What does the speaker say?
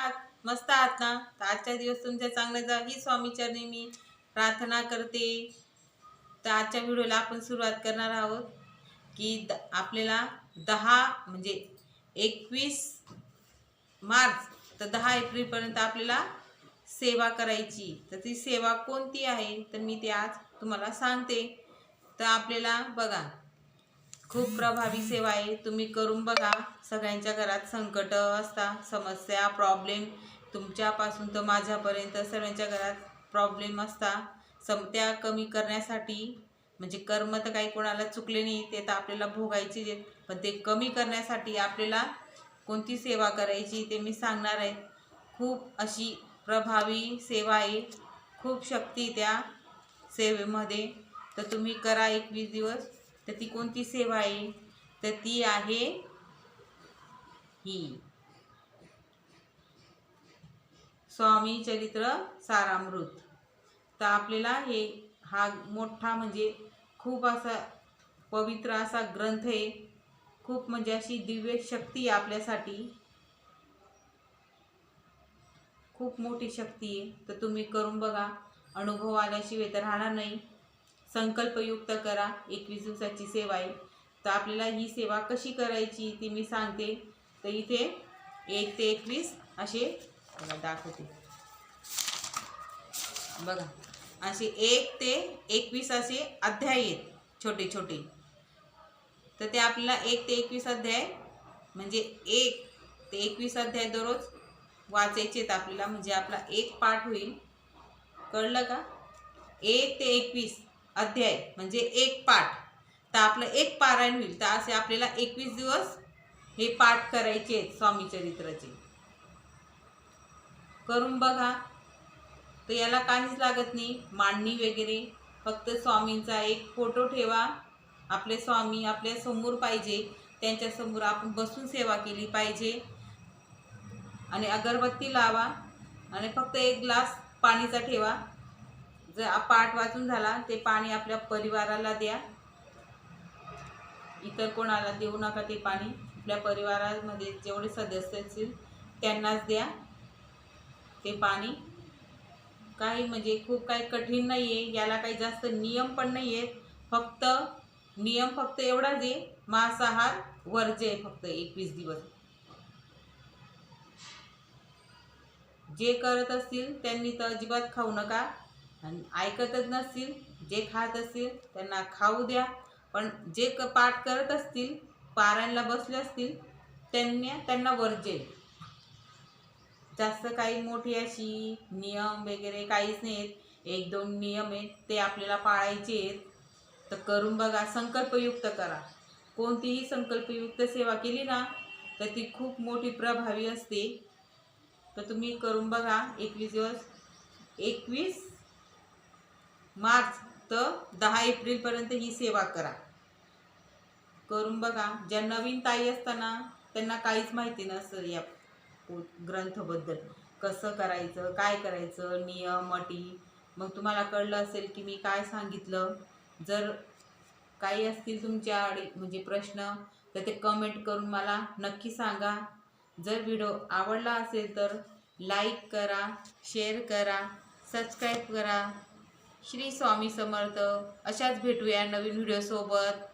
आहात? मस्त आहात ना? तर आजचा दिवस तुमच्या चांगल्या जा ही स्वामीचरणी मी प्रार्थना करते. तर आजच्या व्हिडिओला आपण सुरुवात करणार आहोत की द आपल्याला दहा म्हणजे एकवीस मार्च तर दहा एप्रिलपर्यंत आपल्याला सेवा करायची. तर ती सेवा कोणती आहे? तर मी ते आज तुम्हाला सांगते. तर आपल्याला बघा खूप प्रभावी सेवा आहे. तुम्ही करून बघा. सगळ्यांच्या घरात संकट असता समस्या प्रॉब्लेम तुमच्यापासून तर माझ्यापर्यंत सगळ्यांच्या घरात प्रॉब्लेम असता. सम त्या कमी करण्यासाठी म्हणजे कर्म तर काही कोणाला चुकले नाही ते तर आपल्याला भोगायचे जे पण ते कमी करण्यासाठी आपल्याला कोणती सेवा करायची ते मी सांगणार आहे. खूप अशी प्रभावी सेवा आहे. खूप शक्ती त्या सेवेमध्ये. तर तुम्ही करा एकवीस दिवस. तर ती कोणती सेवा आहे? तर ती आहे ही. स्वामी चरित्र सारामृत. तर आपल्याला हे हा मोठा म्हणजे खूप असा पवित्र असा ग्रंथ आहे. खूप म्हणजे अशी दिव्य शक्ती आहे आपल्यासाठी. खूप मोठी शक्ती आहे. तर तुम्ही करून बघा. अनुभव आल्याशिवाय तर राहणार नाही. संकल्पयुक्त करा. एकवीस दिवसाची सेवा आहे. तर आपल्याला ही सेवा कशी करायची ती मी सांगते. तर इथे एक ते एकवीस असे दाखवते. बघा. असे एक ते एकवीस असे अध्याय आहेत. छोटे छोटे. तर ते आपल्याला एक ते एकवीस अध्याय म्हणजे एक ते एकवीस अध्याय दररोज वाचायचे आहेत आपल्याला. म्हणजे आपला एक पाठ होईल. कळलं का? एक ते एकवीस. अध्याय म्हणजे एक पाठ. तर आपलं एक पारायण होईल. तर असे आपल्याला एकवीस दिवस हे पाठ करायचे आहेत स्वामी चरित्राचे. करून बघा. तर याला काहीच लागत नाही. मांडणी वगैरे. फक्त स्वामींचा एक फोटो ठेवा. आपले स्वामी आपल्यासमोर पाहिजे. त्यांच्यासमोर आपण बसून सेवा केली पाहिजे. आणि अगरबत्ती लावा. आणि फक्त एक ग्लास पाणीचा ठेवा. जर पाठ वाचून झाला ते पाणी आपल्या परिवाराला द्या. इतर कोणाला देऊ नका ते पाणी. आपल्या परिवारामध्ये जेवढे सदस्य असतील त्यांनाच द्या. ते पाणी काही म्हणजे खूप काही कठीण नाही आहे याला काही जास्त नियम पण नाही आहेत फक्त नियम फक्त एवढाच आहे. मांसाहार वर्ज्य आहे फक्त एकवीस दिवस. जे करत असतील त्यांनी तर अजिबात खाऊ नका. आणि ऐकतच नसतील जे खात असतील त्यांना खाऊ द्या. पण जे क पाठ करत असतील पारायणला बसले असतील त्यांनी त्यांना वर्जे जास्त काही मोठी अशी नियम वगैरे काहीच नाही आहेत एक दोन नियम आहेत ते आपल्याला पाळायचे आहेत. तर करून बघा संकल्पयुक्त करा. कोणतीही संकल्पयुक्त सेवा केली ना तर ती खूप मोठी प्रभावी असते. तर तुम्ही करून बघा एकवीस दिवस एकवीस मार्च तर दहा एप्रिलपर्यंत ही सेवा करा. करून बघा ज्या नवीन ताई असताना त्यांना काहीच माहिती नसतं या ग्रंथबद्दल. कसं करायचं काय करायचं नियम अटी. मग तुम्हाला कळलं असेल की मी काय सांगितलं? जर काही असतील तुमच्या अडी म्हणजे प्रश्न तर ते कमेंट करून मला नक्की सांगा. जर व्हिडिओ आवडला असेल तर लाईक करा शेअर करा सबस्क्राईब करा. श्री स्वामी समर्थ. अशाच भेटूया नवीन व्हिडिओसोबत